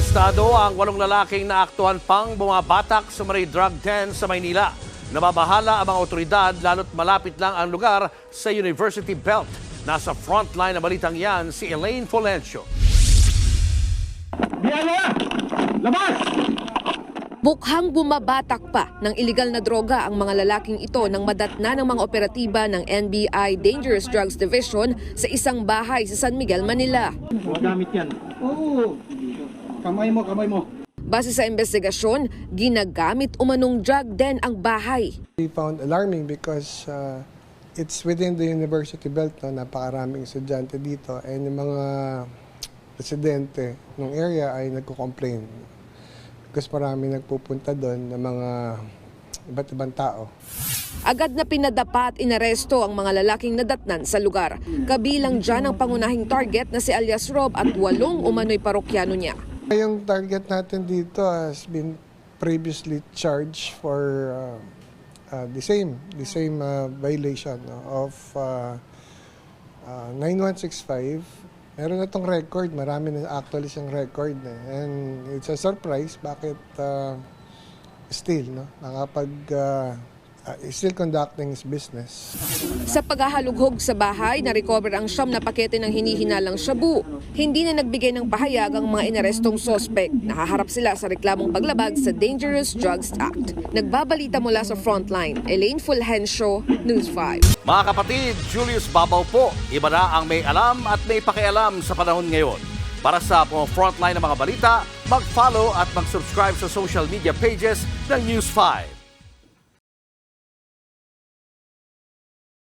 Arestado ang walong lalaking naaktuhan pang bumabatak sa Marie Drug Den sa Maynila. Nababahala ang mga otoridad lalo't malapit lang ang lugar sa University Belt. Nasa frontline na balitang yan si Elaine Folencio. Mukhang bumabatak pa ng iligal na droga ang mga lalaking ito nang madatna ng mga operatiba ng NBI Dangerous Drugs Division sa isang bahay sa San Miguel, Manila. Magamit yan. Oo. Kamay mo, kamay mo. Base sa investigasyon, ginagamit umanong drug den ang bahay. We found alarming because uh, it's within the university belt, no? napakaraming estudyante dito, and yung mga residente ng area ay nagko-complain. Because marami nagpupunta doon ng mga iba't ibang tao. Agad na pinadapa at inaresto ang mga lalaking nadatnan sa lugar. Kabilang dyan ang pangunahing target na si alias Rob at walong umano'y parokyano niya. Yung target natin dito has been previously charged for uh, uh, the same, the same uh, violation of uh, uh, 9165. Meron na itong record, marami na actually siyang record. Eh. And it's a surprise bakit uh, still, no, nakapag, uh, uh, still conducting his business. Sa paghahalughog sa bahay, na-recover ang siyam na pakete ng hinihinalang shabu. Hindi na nagbigay ng pahayag ang mga inarestong sospek. Nahaharap sila sa reklamong paglabag sa Dangerous Drugs Act. Nagbabalita mula sa Frontline, Elaine Fulgencio, News 5. Mga kapatid, Julius Babaw po. Iba na ang may alam at may pakialam sa panahon ngayon. Para sa mga frontline ng mga balita, mag-follow at mag-subscribe sa social media pages ng News 5.